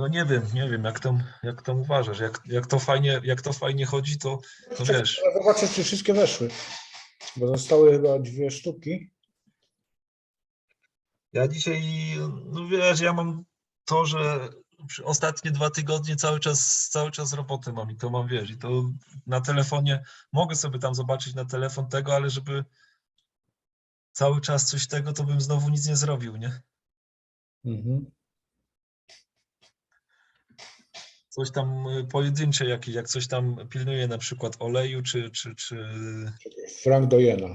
No nie wiem, nie wiem, jak tam, jak tam uważasz, jak, jak to fajnie, jak to fajnie chodzi, to, to wiesz. Ale Zobaczę, czy wszystkie weszły. Bo zostały chyba dwie sztuki. Ja dzisiaj, no wiesz, ja mam to, że ostatnie dwa tygodnie cały czas, cały czas roboty mam i to mam, wiesz, i to na telefonie, mogę sobie tam zobaczyć na telefon tego, ale żeby cały czas coś tego, to bym znowu nic nie zrobił, nie? Mhm. Coś tam y, pojedyncze jakieś, jak coś tam pilnuje na przykład oleju, czy, czy, czy Frank do Jena.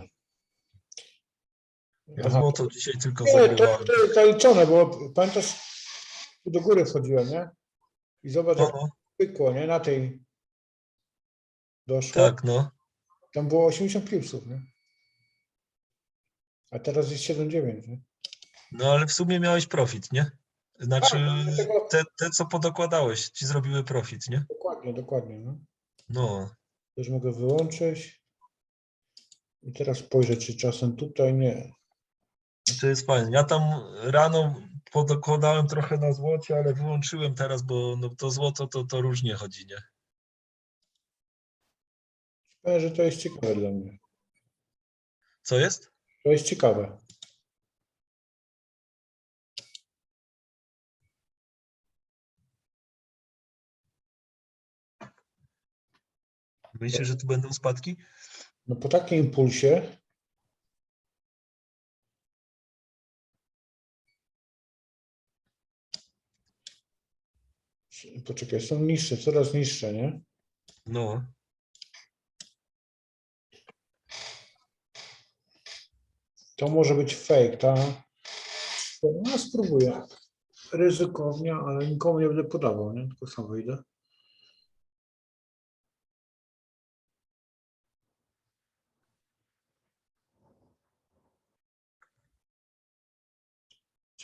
ja złoto dzisiaj tylko Nie, to, zagrywałem. to jest zaliczone, bo pamiętasz, tu do góry wchodziłem, nie? I zobacz, No, jak no, pykło, nie? Na tej doszło. tak, no. Tam było 80 klipsów, nie? A teraz jest 7,9, nie? No ale w sumie miałeś profit, nie? Znaczy, Tak, dlatego- te, te co podokładałeś, ci zrobiły profit, nie? Dokładnie, dokładnie, no. No, Też mogę wyłączyć. I teraz spojrzę, czy czasem tutaj nie. to jest fajne. Ja tam rano podokładałem trochę na złocie, ale wyłączyłem teraz, bo no, to złoto to, to różnie chodzi, nie? Powiem, że to jest ciekawe dla mnie. Co jest? To jest ciekawe. Myślisz, że tu będą spadki? No po takim impulsie Poczekaj, są niższe, coraz niższe, nie? No, To może być fake, ta. No spróbuję. Ryzykownie, ale nikomu nie będę podawał, nie? Tylko sam wyjdę.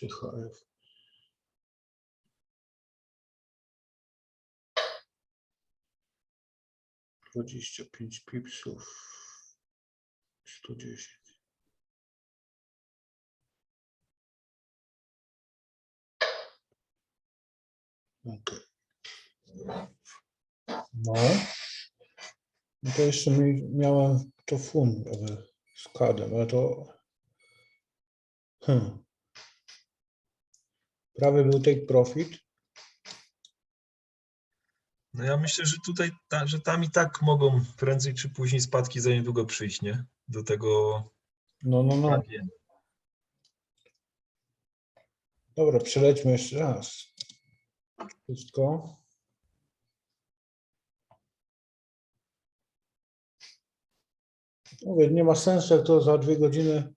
CHF. Dwadzieścia pięć pipsów. Sto dziesięć. Okej. No. No to jeszcze mi, miałem to fund ale z kadem, ale to. Hmm. Prawy był take profit. no ja myślę, że tutaj, ta, że tam i tak mogą prędzej czy później spadki za niedługo przyjść, nie? Do tego No, no, no. Dobra, przelećmy jeszcze raz. Wszystko. Mówię, nie ma sensu, jak to za dwie godziny.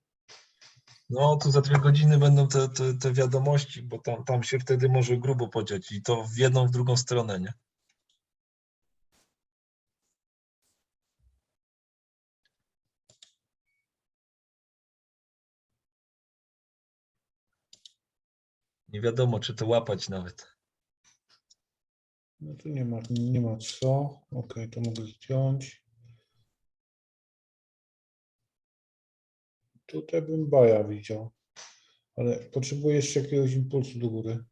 No, tu za dwie godziny będą te, te, te wiadomości, bo tam, tam się wtedy może grubo podziać i to w jedną, w drugą stronę, nie? Nie wiadomo, czy to łapać nawet. No tu nie ma, nie ma co. Ok, to mogę zdjąć. Tutaj bym baja widział. Ale potrzebuję jeszcze jakiegoś impulsu do góry.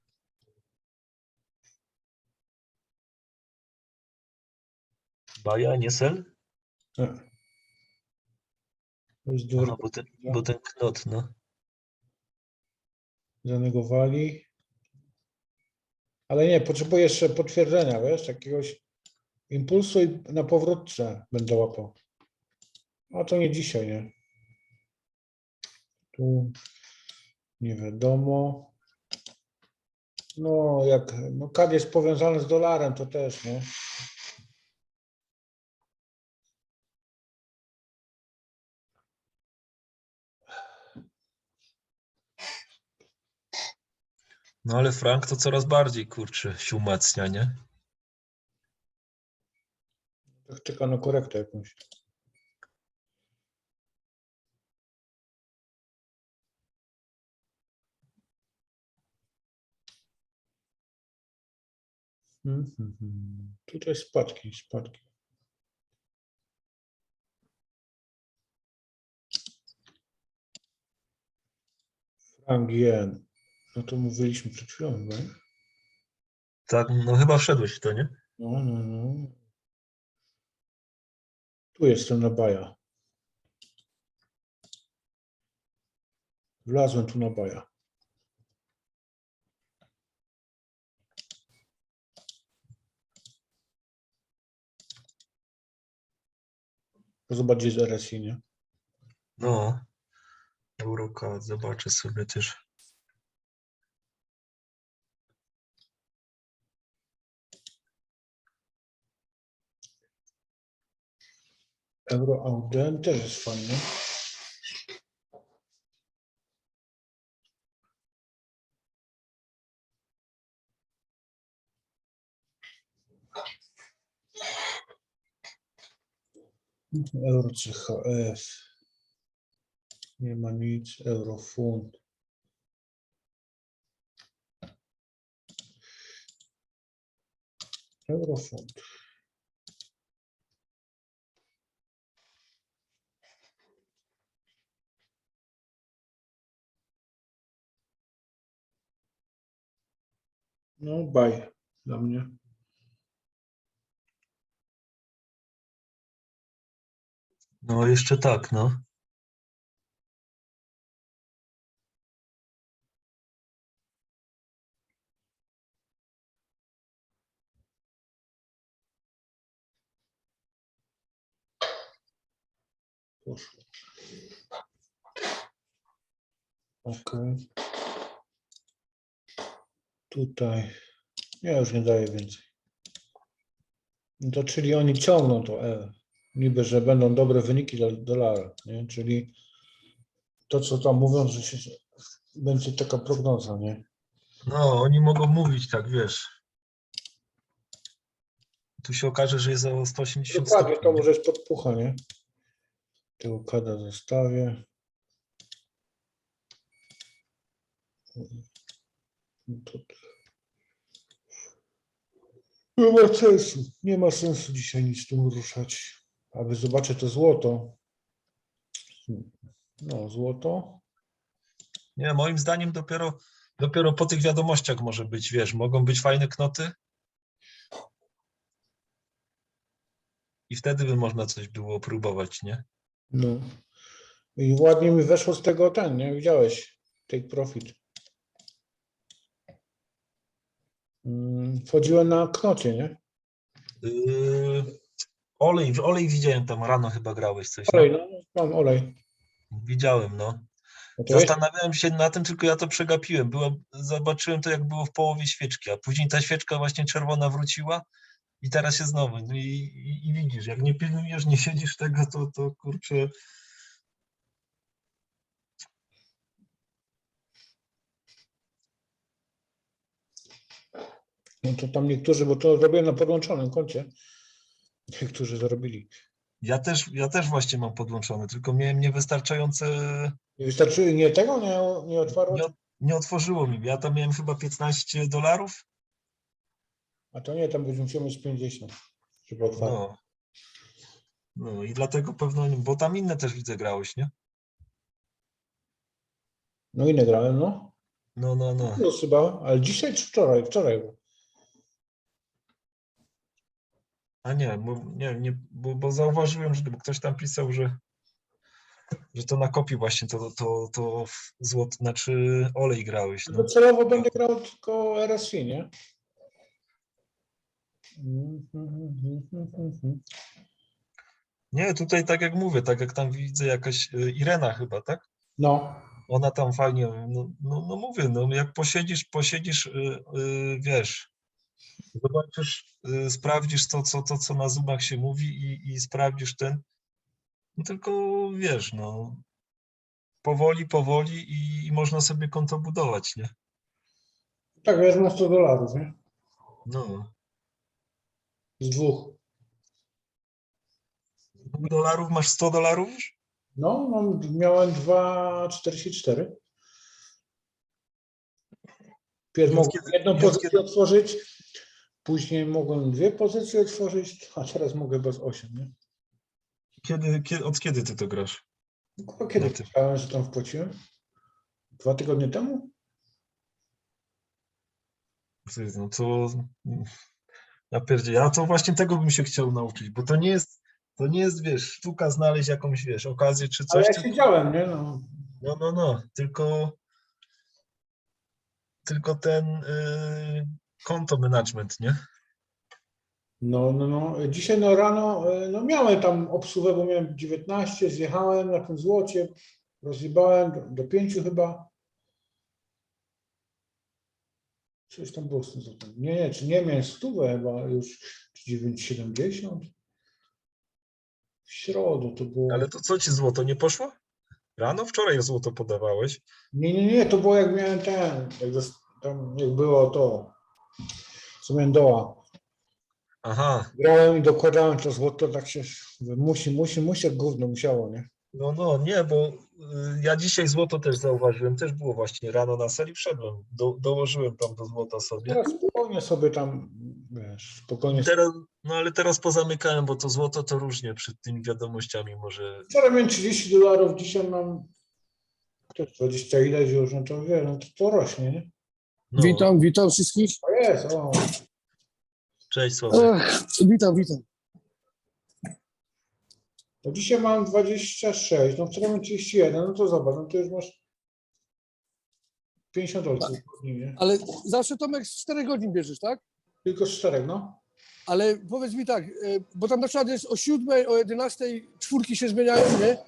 Baja, nie sel? Nie. To jest dużo. bo ten, bo ten knot, no. zanegowali. Ale nie, potrzebuję jeszcze potwierdzenia, wiesz, jakiegoś impulsu i na powrótce będę łapał. A to nie dzisiaj, nie? Tu nie wiadomo. No, jak no, kad jest powiązany z dolarem, to też, nie? No ale frank to coraz bardziej, kurczę, się umacnia, nie? Tak czeka na korektę jakąś. Mhm. Tutaj spadki, spadki. Frank. No to mówiliśmy przed chwilą chyba. nie? Tak, no chyba wszedłeś w to, nie? No, no, no. Tu jestem na baja. Wlazłem tu na baja. Zobacz, gdzie jest RSI, nie? No. Eurocard, zobaczę sobie też. Euro Auden też jest fajny. Euro CHF. Nie ma nic. Eurofund. Eurofund. No, baj dla mnie. No jeszcze tak, no. Poszło. Ok. Tutaj. Ja już nie daję więcej. No to czyli oni ciągną to E. Niby, że będą dobre wyniki dla dolara, nie? Czyli to, co tam mówią, że się, będzie taka prognoza, nie? No, oni mogą mówić tak, wiesz. Tu się okaże, że jest o 180 Dokładnie, to może jest podpucha, nie? Tego kada zostawię. To- Nie ma sensu, nie ma sensu dzisiaj nic tu ruszać. Aby zobaczyć to złoto. No, złoto. Nie, moim zdaniem dopiero, dopiero po tych wiadomościach może być, wiesz, mogą być fajne knoty. I wtedy by można coś było próbować, nie? No. I ładnie mi weszło z tego ten, nie? Widziałeś? Take profit. Mm, Wchodziłem na knocie, nie? Yy, olej, olej widziałem tam rano chyba grałeś coś. Olej, no, mam olej. Widziałem, no. No Zastanawiałem się na tym, tylko ja to przegapiłem. Było, zobaczyłem to, jak było w połowie świeczki, a później ta świeczka właśnie czerwona wróciła i teraz jest znowu. No i, i, I widzisz, jak nie pilnujesz, nie siedzisz tego, to, to kurczę. no to tam niektórzy, bo to robię na podłączonym koncie. Niektórzy zarobili. Ja też, ja też właśnie mam podłączone, tylko miałem niewystarczające. Nie wystarczyło nie tego, nie, nie otwarło? Nie, nie otworzyło mi. Ja tam miałem chyba 15 dolarów. A to nie, tam musimy mieć 50, żeby otwarło. No. no i dlatego pewno, bo tam inne też widzę grałeś, nie? No inne grałem, no. No, no, no. No chyba, ale dzisiaj czy wczoraj? Wczoraj. A nie, bo, nie, nie bo, bo zauważyłem, że bo ktoś tam pisał, że, że to na kopii właśnie to, to, to złot, znaczy olej grałeś. No. To celowo będę grał tylko RSI, nie? Nie, tutaj tak jak mówię, tak jak tam widzę jakaś y, Irena chyba, tak? No, Ona tam fajnie, no, no, no mówię, no jak posiedzisz, posiedzisz, y, y, wiesz, zobaczysz, y, sprawdzisz to, co, to, co na Zoomach się mówi i, i sprawdzisz ten, no tylko wiesz, no powoli, powoli i, i można sobie konto budować, nie? tak, wezmę 100 dolarów, nie? No, Z dwóch. dolarów masz 100 dolarów już? No, mam, miałem 2,44. Pierw mogłem kiedy- jedną od pozycję kiedy- otworzyć, później mogłem dwie pozycje otworzyć, a teraz mogę bez 8, nie? Kiedy, kiedy, od kiedy ty to grasz? Kurwa, Kiedy Na tym. chciałem, że tam wpłaciłem? Dwa tygodnie temu? Ty, No to ja pierdzie, ja to właśnie tego bym się chciał nauczyć, bo to nie jest, to nie jest, wiesz, sztuka znaleźć jakąś, wiesz, okazję czy Ale coś, ja tylko, siedziałem, nie? No. no, no, no, tylko, tylko ten y, konto management, nie? No, no, no. Dzisiaj no rano e, no miałem tam obsługę, bo miałem 19, zjechałem na tym złocie, rozjebałem do, do 5 chyba. Coś tam było z tym złotem. Nie, nie, czy nie miałem stówę chyba już, czy 9,70. W środę to było. Ale to co ci złoto nie poszło? Rano wczoraj złoto podawałeś. Nie, nie, nie, to było jak miałem ten, jak, tam, jak było to, doła. Aha, Grałem i dokładałem to złoto, tak się musi, musi, musi, gówno musiało, nie? no, no, nie, bo y, ja dzisiaj złoto też zauważyłem, też było właśnie rano na sali, wszedłem, do, dołożyłem tam do złota sobie. Teraz spokojnie sobie tam, wiesz, spokojnie. Teraz, no ale teraz pozamykałem, bo to złoto to różnie przed tymi wiadomościami może. Wczoraj miałem 30 dolarów, dzisiaj mam też 20 ileś już, no to wie, no to, to rośnie, nie? No, Witam, witam wszystkich. To jest, o. Cześć Sławek. Ech, witam, witam. To dzisiaj mam 26, no wczoraj miałem 31, no to zobacz, no to już masz 50 dolców, nie? Ale zawsze Tomek z 4 godzin bierzesz, tak? Tylko z czterech, no. Ale powiedz mi tak, e, bo tam na przykład jest o 7, o 11 czwórki się zmieniają, nie?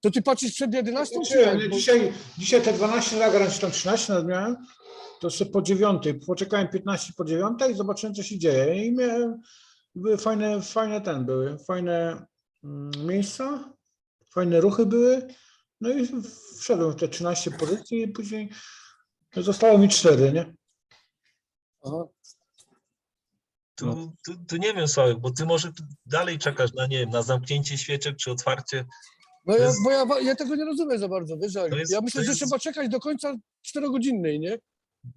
To ty patrzysz przed 11 czy Znaczy, jak? nie, Bo- dzisiaj, dzisiaj te 12 zagram, czy tam 13 nawet miałem, to jeszcze po 9, poczekałem 15 po 9 i zobaczyłem, co się dzieje. I miałem, były fajne, fajne ten, były fajne mm, miejsca, fajne ruchy były. No i wszedłem w te 13 pozycji i później zostało mi 4, nie? Aha. Tu, tu, tu nie wiem Sławek, bo ty może tu dalej czekasz na nie wiem, na zamknięcie świeczek czy otwarcie. No ja, jest- bo ja, ja tego nie rozumiem za bardzo, wiesz? jest- ja myślę, że jest- trzeba czekać do końca 4-godzinnej, nie?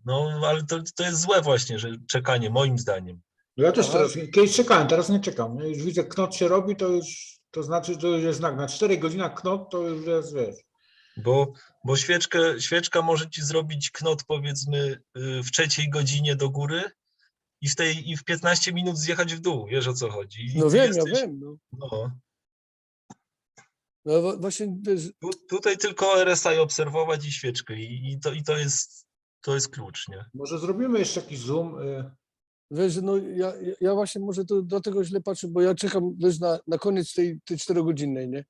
No ale to, to jest złe właśnie, że czekanie, moim zdaniem. No ja też Aha. teraz, kiedyś czekałem, teraz nie czekam. nie? Już widzę, knot się robi, to już, to znaczy, to już jest znak. Na 4 godzinach knot, to już jest, wiesz. Bo, bo świeczkę, świeczka może ci zrobić knot powiedzmy y, w trzeciej godzinie do góry i w, tej, i w 15 minut zjechać w dół, wiesz o co chodzi. I No wiem, jesteś- ja wiem. No. No, No właśnie, wiesz, tu, tutaj tylko RSI obserwować i świeczkę i, i, to, i to, jest, to jest klucz, nie? Może zrobimy jeszcze jakiś zoom. y, wiesz, no ja, ja- właśnie może to dlatego źle patrzę, bo ja czekam, wiesz, na, na koniec tej, tej 4-godzinnej, nie?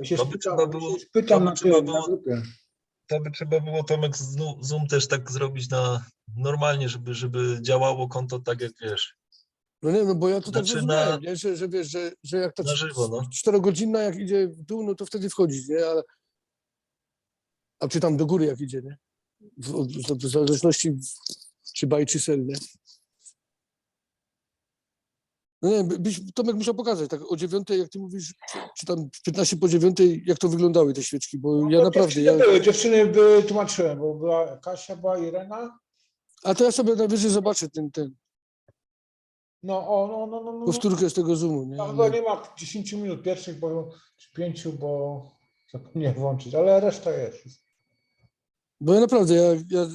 Ja się To by spytam, trzeba było- to by na, trzeba na było- grupie. To by trzeba było Tomek Zoom też tak zrobić na normalnie, żeby, żeby działało konto tak jak wiesz. No nie, no bo ja to tak Znaczy na- zrozumiałem, nie? Że, że wiesz, że, że jak ta żywo, no. czterogodzinna jak idzie w dół, no to wtedy wchodzić, nie? Ale, a czy tam do góry jak idzie, nie? W, w, w zależności czy buy czy sell, nie? No nie, by- byś Tomek musiał pokazać, tak o dziewiątej, jak ty mówisz, czy tam 15 po dziewiątej, jak to wyglądały te świeczki, bo ja No, naprawdę, dziewczyny ja, były, dziewczyny były, tłumaczyłem, bo była Kasia, była Irena. a to ja sobie najwyżej zobaczę ten, ten No, o, no, no, no, no. powtórkę z tego zoomu, nie? Chyba nie ma 10 minut pierwszych, bo, czy 5, bo zapomniałem włączyć, ale reszta jest. Bo ja naprawdę, ja, ja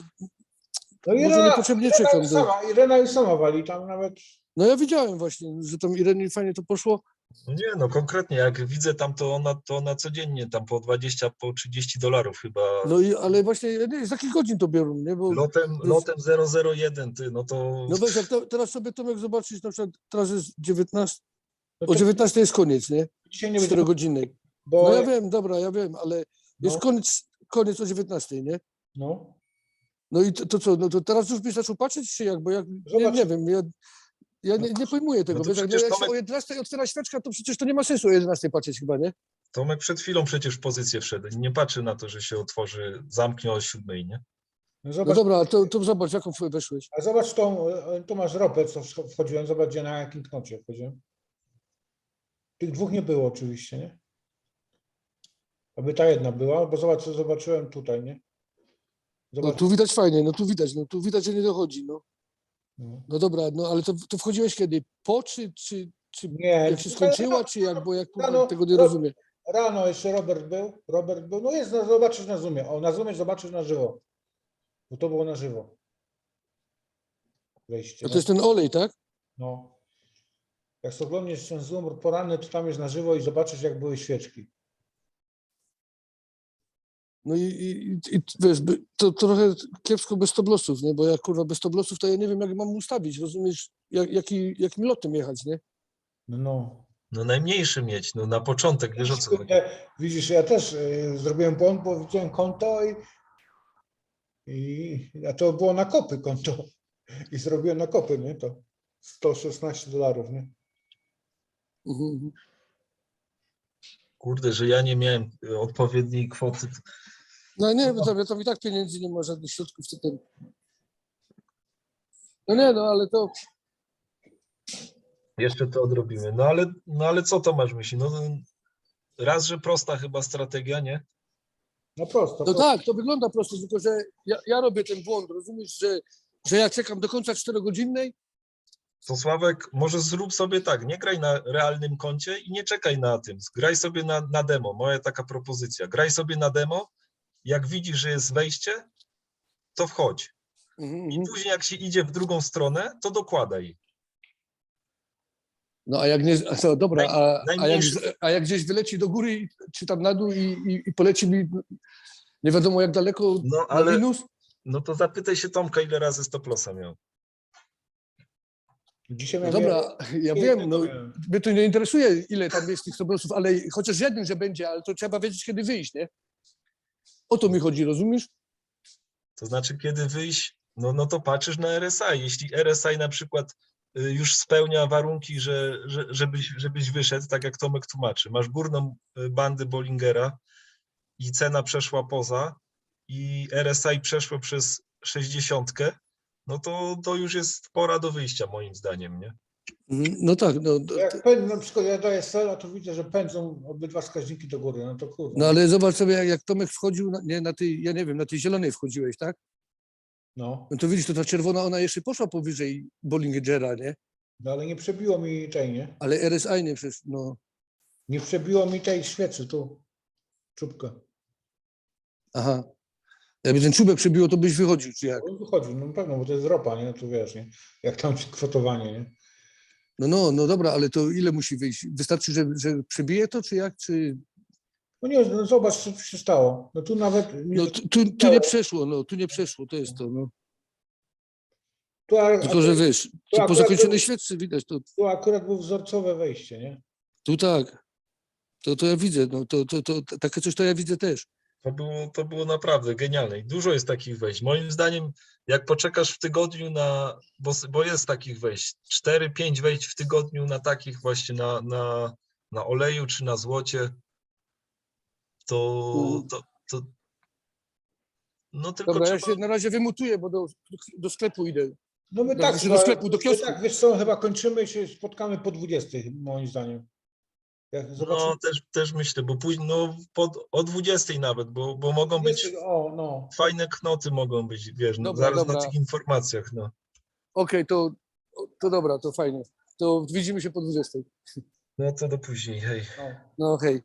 No Może niepotrzebnie Irena czekam już do- sama, Irena już sama wali, tam nawet no ja widziałem właśnie, że tam Irenie fajnie to poszło, No nie, no konkretnie, jak widzę tam, to ona, to ona codziennie tam po 20, po 30 dolarów chyba. no i, ale właśnie, nie, z jakich godzin to biorą, nie? Bo, Lotem, lotem 001, ty, no to. no weź, jak to, teraz sobie Tomek zobaczyć, na przykład teraz jest 19, no o to 19 jest koniec, nie? dzisiaj nie będzie, 4-godzinnej. bo No ja wiem, dobra, ja wiem, ale jest No. koniec, koniec o 19, nie? no, No i to, to co, no to teraz już byś zaczął patrzeć, czy jak, bo jak, nie, nie wiem, ja, ja nie, nie pojmuję tego, to jak, przecież jak się Tomek- o 11 otwiera świeczka, to przecież to nie ma sensu o 11 patrzeć chyba, nie? Tomek przed chwilą przecież w pozycję wszedł. Nie patrzy na to, że się otworzy, zamknie o siódmej, nie? no No zobacz, dobra, to, to zobacz, jaką weszłeś. a zobacz tą, e, tu masz ropę, co wchodziłem, zobacz, gdzie na jakim knocie wchodziłem. Tych dwóch nie było oczywiście, nie? Aby ta jedna była, bo zobacz, co zobaczyłem tutaj, nie? No Zobacz, tu widać fajnie, no tu widać, no tu widać, że nie dochodzi, no. No. No dobra, no ale to, to wchodziłeś kiedy? Po czy, czy, czy Nie, jak się skończyła, czy jak, bo jak Rano- tego nie ro- rozumiem. Rano jeszcze Robert był, Robert był, no jest, no zobaczysz na Zoomie, o na Zoomie zobaczysz na żywo. Bo to było na żywo. Wejście. A to jest ten olej, tak? No. Jak sobie oglądniesz ten Zoom poranny, to tam jest na żywo i zobaczysz, jak były świeczki. No i, i, i wiesz, to trochę kiepsko bez toblosów, nie? Bo jak kurwa bez toblosów, to ja nie wiem, jak mam ustawić, rozumiesz, jak, jaki, jakim lotem jechać, nie? No, no. No najmniejszy mieć, no na początek, wiesz o co chodzi. Widzisz, ja też y, zrobiłem błąd, bo widziałem konto i, i a to było na kopy konto. I zrobiłem na kopy, nie? To 116 dolarów, nie? Mhm, mhm. Kurde, że ja nie miałem y, odpowiedniej kwoty. No nie, bo tam, tam i tak pieniędzy nie ma, żadnych środków, co ten. No nie, no ale to, Jeszcze to odrobimy. No ale, no ale co to masz myśli? No raz, że prosta chyba strategia, nie? No prosto. no prosto. tak, to wygląda prosto, tylko że ja, ja robię ten błąd, rozumiesz, że, że ja czekam do końca czterogodzinnej, To Sławek, może zrób sobie tak, nie graj na realnym koncie i nie czekaj na tym. Graj sobie na, na demo. Moja taka propozycja. Graj sobie na demo. Jak widzisz, że jest wejście, to wchodź. Mhm, I mhm. później jak się idzie w drugą stronę, to dokładaj. no a jak nie, co, dobra, a, a, jak, a jak gdzieś wyleci do góry, czy tam na dół i, i, i poleci mi nie wiadomo jak daleko No na ale minus, no to zapytaj się Tomka, ile razy stop lossa miał. Dzisiaj no dobra, ja wiem, no mnie to nie interesuje, ile tam jest tych stobrosów, ale chociaż jeden, że będzie, ale to trzeba wiedzieć, kiedy wyjść, nie? O to mi chodzi, rozumiesz? To znaczy, kiedy wyjść, no, no to patrzysz na RSI. Jeśli RSI na przykład y, już spełnia warunki, że, że, żebyś, żebyś wyszedł, tak jak Tomek tłumaczy, masz górną y, bandę Bollingera i cena przeszła poza i RSI przeszło przez 60, no to, to już jest pora do wyjścia moim zdaniem, nie? Mhm, No tak, no, Jak pędzą, na przykład ja daję sel, a to widzę, że pędzą obydwa wskaźniki do góry. No to kurde. no ale zobacz sobie, jak, jak Tomek wchodził, na, nie, na tej, ja nie wiem, na tej zielonej wchodziłeś, tak? No, No to widzisz, to ta czerwona, ona jeszcze poszła powyżej Bollingera, nie? no ale nie przebiło mi tej, nie? Ale RSI nie przecież, no, Nie przebiło mi tej świecy tu. Czubka. aha. Jakby ten czubek przebiło, to byś wychodził, czy jak? On wychodzi, no na pewno, bo to jest ropa, nie? Tu wiesz, nie? Jak tam kwotowanie, nie? No, no, no dobra, ale to ile musi wyjść? Wystarczy, że, że przebije to, czy jak? Czy... No nie, no zobacz, co tu się stało. No tu nawet. No tu, tu, tu nie przeszło, no, tu nie przeszło, to jest to, no. tu, a, Tylko, że wiesz, tu po zakończonej świeczce widać, to tu akurat było wzorcowe wejście, nie? tu tak. To, to ja widzę, no, to, to, to, takie coś to ja widzę też. To było, to było naprawdę genialne i dużo jest takich wejść. Moim zdaniem, jak poczekasz w tygodniu na, bo, bo jest takich wejść, 4-5 wejść w tygodniu na takich właśnie na, na, na oleju czy na złocie, to, Mhm. to, to no tylko Dobra, ja trzeba, się na razie wymutuję, bo do, do sklepu idę. No my Dobra, tak, do chyba- sklepu, do my kiosku. tak, wiesz co, chyba kończymy i się spotkamy po 20, moim zdaniem. No też, też myślę, bo później, no pod, o 20 nawet, bo, bo mogą być 20, o, no. fajne knoty mogą być, wiesz, no, Dobra, zaraz dobra. na tych informacjach, no. Okej, to, to dobra, to fajnie. To widzimy się po 20. No to do później, hej. no. No hej.